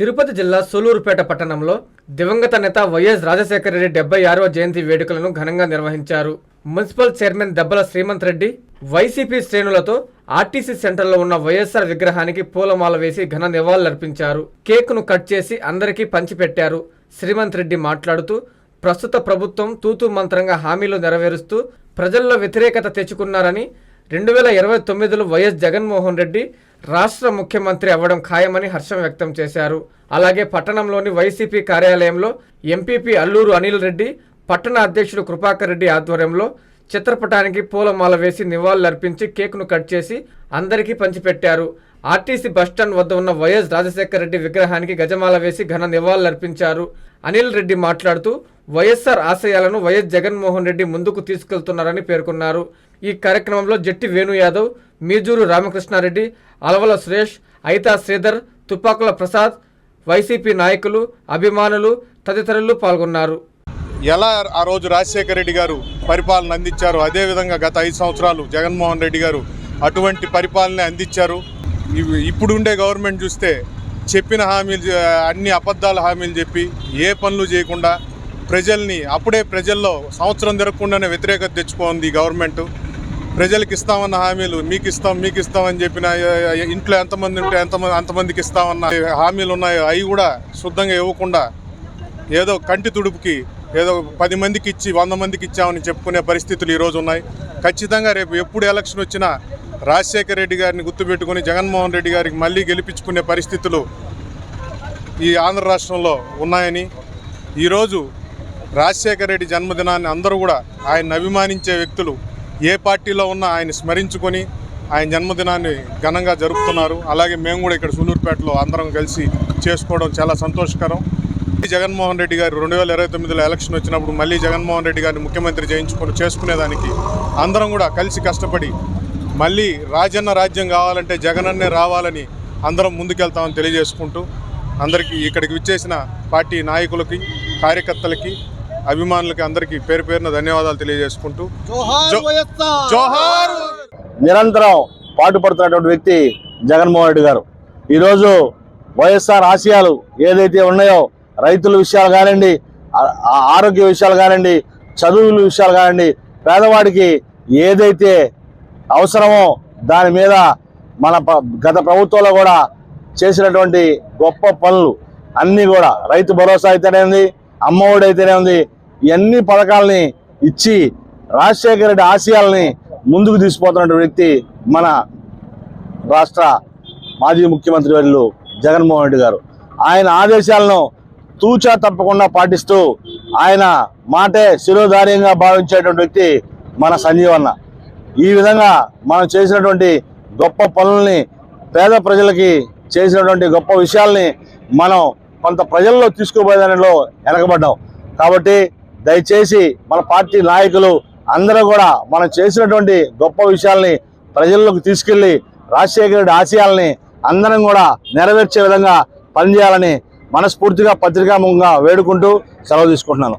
తిరుపతి జిల్లా సూలూరుపేట పట్టణంలో దివంగత నేత వైఎస్ రాజశేఖర రెడ్డి డెబ్బై ఆరవ జయంతి వేడుకలను ఘనంగా నిర్వహించారు. Municipal chairman Debbala Srimanth Reddy YCP శ్రేణులతో RTC సెంటర్లో ఉన్న వైఎస్ఆర్ విగ్రహానికి పూలమాల వేసి ఘన నివాళులర్పించారు. కేకును కట్ చేసి అందరికీ పంచిపెట్టారు. శ్రీమంత్ రెడ్డి మాట్లాడుతూ ప్రస్తుత ప్రభుత్వం తూతూ మంత్రంగా హామీలు నెరవేరుస్తూ ప్రజల్లో వ్యతిరేకత తెచ్చుకున్నారని రెండు వేల ఇరవై తొమ్మిదిలో వైఎస్ జగన్మోహన్ రెడ్డి రాష్ట్ర ముఖ్యమంత్రి అవ్వడం ఖాయమని హర్షం వ్యక్తం చేశారు. అలాగే పట్టణంలోని వైసీపీ కార్యాలయంలో ఎంపీపీ అల్లూరు అనిల్ రెడ్డి పట్టణ అధ్యక్షుడు కృపాకర్ రెడ్డి ఆధ్వర్యంలో చిత్రపటానికి పూలమాల వేసి నివాళులర్పించి కేకును కట్ చేసి అందరికీ పంచిపెట్టారు. ఆర్టీసీ బస్టాండ్ వద్ద ఉన్న వైఎస్ రాజశేఖర రెడ్డి విగ్రహానికి గజమాల వేసి ఘన నివాళులర్పించారు. అనిల్ రెడ్డి మాట్లాడుతూ వైఎస్ఆర్ ఆశయాలను వైఎస్ జగన్మోహన్ రెడ్డి ముందుకు తీసుకెళ్తున్నారని పేర్కొన్నారు. ఈ కార్యక్రమంలో జట్టి వేణు యాదవ్ మీజూరు రామకృష్ణారెడ్డి అలవల సురేష్ ఐతా శ్రీధర్ తుపాకుల ప్రసాద్ వైసీపీ నాయకులు అభిమానులు తదితరులు పాల్గొన్నారు. ఎలా ఆ రోజు రాజశేఖర రెడ్డి గారు పరిపాలన అందించారు? అదేవిధంగా గత ఐదు సంవత్సరాలు జగన్మోహన్ రెడ్డి గారు అటువంటి పరిపాలన అందించారు. ఇవి- గవర్నమెంట్ చూస్తే చెప్పిన హామీలు అన్ని అబద్ధాల హామీలు చెప్పి ఏ పనులు చేయకుండా ప్రజల్ని అప్పుడే ప్రజల్లో సంవత్సరం జరగకుండానే వ్యతిరేకత తెచ్చుకోంది గవర్నమెంట్. ప్రజలకు ఇస్తామన్న హామీలు మీకు ఇస్తాం మీకు ఇస్తామని చెప్పిన ఇంట్లో ఎంతమంది ఉంటే ఎంతమంది అంతమందికి ఇస్తామన్న హామీలు ఉన్నాయో అవి కూడా శుద్ధంగా ఇవ్వకుండా ఏదో కంటి తుడుపుకి ఏదో పది మందికి ఇచ్చి వంద మందికి ఇచ్చామని చెప్పుకునే పరిస్థితులు ఈరోజు ఉన్నాయి. ఖచ్చితంగా రేపు ఎప్పుడు ఎలక్షన్ వచ్చినా రాజశేఖర రెడ్డి గారిని గుర్తుపెట్టుకుని జగన్మోహన్ రెడ్డి గారికి మళ్ళీ గెలిపించుకునే పరిస్థితులు ఈ ఆంధ్ర రాష్ట్రంలో ఉన్నాయని ఈరోజు రాజశేఖర రెడ్డి జన్మదినాన్ని అందరూ కూడా ఆయన అభిమానించే వ్యక్తులు ఏ పార్టీలో ఉన్నా ఆయన స్మరించుకొని ఆయన జన్మదినాన్ని ఘనంగా జరుపుతున్నారు. అలాగే మేము కూడా ఇక్కడ సూలూరుపేటలో అందరం కలిసి చేసుకోవడం చాలా సంతోషకరం. జగన్మోహన్ రెడ్డి గారు రెండు వేల ఇరవై తొమ్మిదిలో ఎలక్షన్ వచ్చినప్పుడు మళ్ళీ జగన్మోహన్ రెడ్డి గారిని ముఖ్యమంత్రి చేయించుకొని చేసుకునేదానికి అందరం కూడా కలిసి కష్టపడి మళ్ళీ రాజన్న రాజ్యం కావాలంటే జగనన్నే రావాలని అందరం ముందుకెళ్తామని తెలియజేసుకుంటూ అందరికీ ఇక్కడికి విచ్చేసిన పార్టీ నాయకులకి కార్యకర్తలకి అభిమానులకి అందరికీ పేరు పేరున ధన్యవాదాలు తెలియజేసుకుంటూ జో- జోహార్! నిరంతరం పాటుపడుతున్నటువంటి వ్యక్తి జగన్మోహన్ రెడ్డి గారు. ఈరోజు వైఎస్ఆర్ ఆశయాలు ఏదైతే ఉన్నాయో రైతుల విషయాలు కానివ్వండి ఆరోగ్య విషయాలు కానివ్వండి చదువుల విషయాలు కానివ్వండి పేదవాడికి ఏదైతే అవసరమో దాని మీద మన గత ప్రభుత్వంలో కూడా చేసినటువంటి గొప్ప పనులు అన్నీ కూడా రైతు భరోసా అయితేనే అమ్మఒడైతేనే ఉంది. ఇవన్నీ పథకాలని ఇచ్చి రాజశేఖర రెడ్డి ఆశయాల్ని ముందుకు తీసుకుపోతున్న వ్యక్తి మన రాష్ట్ర మాజీ ముఖ్యమంత్రి వర్యులు జగన్మోహన్ రెడ్డి గారు. ఆయన ఆదేశాలను తూచా తప్పకుండా పాటిస్తూ ఆయన మాటే శిరోధార్యంగా భావించేటువంటి వ్యక్తి మన సంజీవన్న ఈ విధంగా మనం చేసినటువంటి గొప్ప పనుల్ని పేద ప్రజలకి చేసినటువంటి గొప్ప విషయాల్ని మనం కొంత ప్రజల్లో తీసుకుపోయేదానిలో వెనకబడ్డాం కాబట్టి దయచేసి మన పార్టీ నాయకులు అందరూ కూడా మనం చేసినటువంటి గొప్ప విషయాల్ని ప్రజల్లోకి తీసుకెళ్ళి రాజశేఖర రెడ్డి ఆశయాల్ని అందరం కూడా నెరవేర్చే విధంగా పనిచేయాలని మనస్ఫూర్తిగా పత్రికాముఖంగా వేడుకుంటూ సెలవు తీసుకుంటున్నాను.